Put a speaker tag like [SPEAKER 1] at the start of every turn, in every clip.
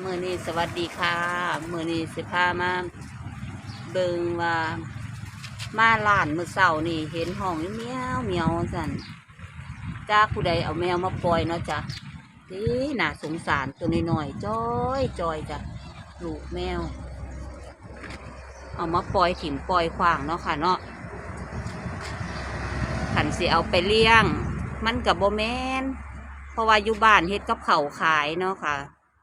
[SPEAKER 1] มือนี้สวัสดีค่ะ มือนี้สิพามา เบิงว่ามาล้านมือเสานี่ เห็นห้องเมียวเมียวสันจ้าผู้ใดเอาแมวมาปล่อยเนาะจ้ะนี่น่าสงสารตัวน้อยๆจ้อยจอยจ้ะลูกแมว เอามาปล่อยถิ่มปล่อยขวางเนาะค่ะเนาะขันสิเอาไปเลี้ยง มันกับโบแมนเพราะว่าอยู่บ้านเฮ็ดกับเขาขายเนาะค่ะ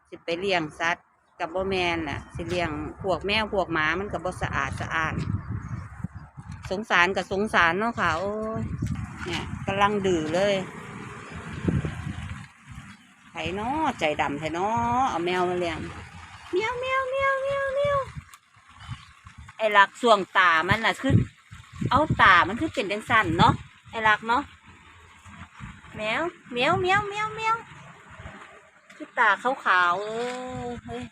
[SPEAKER 1] สิไปเลี้ยงสัตว์กับบ่แมนน่ะ สิเลี้ยงพวกแมวพวกหมามันกับบ่สะอาดสะอาด สงสารกับสงสารเนาะค่ะ โอ้ยเนี่ยกำลังดื้อเลยไผเนาะใจดำไผเนาะเอาแมวมาเลี้ยงเมียวเมียวเมียวเมียวเมียวไอ้หลักส่วงตามันน่ะคือเอาตามันคือเป็นจังสั้นเนาะไอ้หลักเนาะแมวเมียวเมียวเมียวเมียว คือตาขาวๆเออเฮ้ย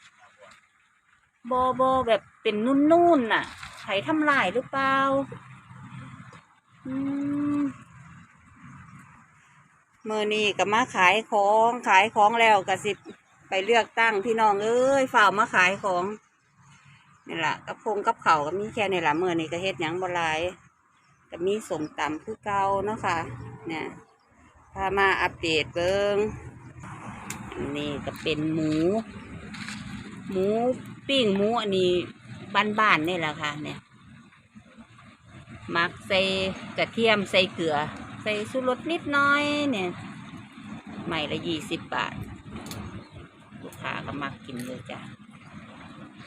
[SPEAKER 1] โบโบแบบเป็นนุ่นๆน่ะไถทำลายหรือเปล่าอืมเมื่อนี้ก็มาขายของขายของแล้วก็สิไปเลือกตั้งพี่น้องเอ้ยฝ่าวมาขายของนี่แหละกับพงกับเขาก็มีแค่นี่แหละเมื่อนี้ก็เฮ็ดหยังบลายก็มีสมตำคือเก่าเนาะค่ะเนี่ยพามาอัปเดตเบิง นนี้ก็เป็นหมู หมูปิ้งหมูอันนี้บ้านๆนี่แหละค่ะเนี่ยมักใส่กระเทียมใส่เกลือ ใส่สุรสนิดน้อยเนี่ยใหม่ละยี่สิบบาท ลูกค้าก็มักกินเลยจ้ะ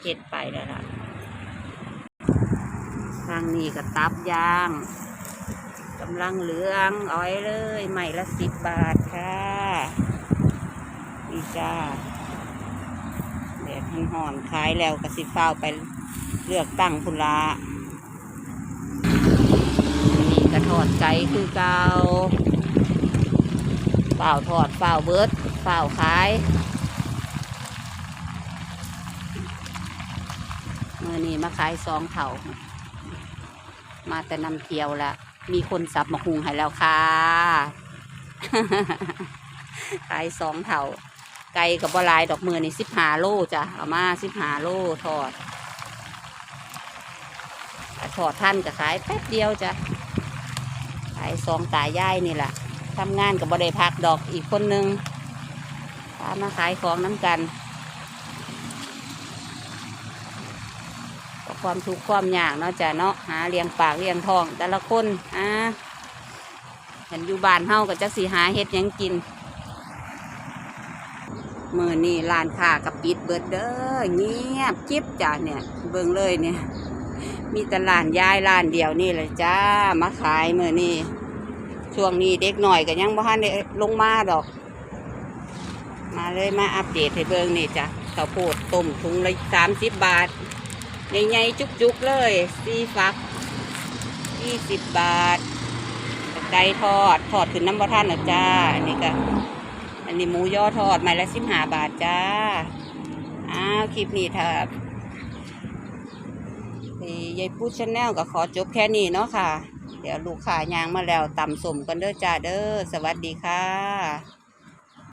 [SPEAKER 1] เก็ดไปแล้วล่ะทางนี้ก็ตับย่างกำลังเหลืองอ้อยเลย ใหม่ละสิบบาทค่ะ นี่จ้าแดดมันห่อนขายแล้วกระสิฟ้าวไปเลือกตั้งพุละนี่กระทอดไก่คือเกาเปล่าทอดเปล่าเบิร์ดเปล่าขายเมื่อนี้มาขายสองเถามาแต่นำเที่ยวละมีคนสับมาหุงให้แล้วค่ะ ขายสองเถา ไก่กับบหลายดอกมือนี่สิบหาโลจ้ะเอามาสิบหาโลทอดทอดท่านก็ขายแป๊บเดียวจ้ะขายสองตายายนี่แหละทำงานกับบได้พักดอกอีกคนนึงพามาขายของน้ำกันความทุกข์ความยากเนาะจ้ะเนาะหาเลี้ยงปากเลี้ยงท้อง แต่ละคนอ่าเห็นอยู่บ้านเฮาก็จะสีหาเฮ็ดยังกิน มือนี่ร้านค้ากับปิดเบิดเด้อเงียบจิบจ้าเนี่ย เบิ่งเลยเนี่ย มีแต่ร้านยายร้านเดียวนี่เลยจ้ามาขายมือนี่ช่วงนี้เด็กหน่อยก็ยังบ่ทันได้ลงมาดอก มาเลยมาอัปเดตให้เบิ่งนี่จ้ะข้าวโพดต้มถุงละสามสิบบาทใหญ่ๆจุกๆเลยซีฟักยี่สิบบาทไก่ทอดทอดขึ้นน้ำบ่ท่านนะจ้าอันนี้ก็ อันนี้หมูย่อทอดไม้ละสิบห้าบาทจ้า อ้าว คลิปนี้ถ้ายายพูดชาแนลก็ขอจบแค่นี้เนาะค่ะ เดี๋ยวลูกค้ายางมาแล้วตำสมกันเด้อจ้าเด้อ สวัสดีค่ะ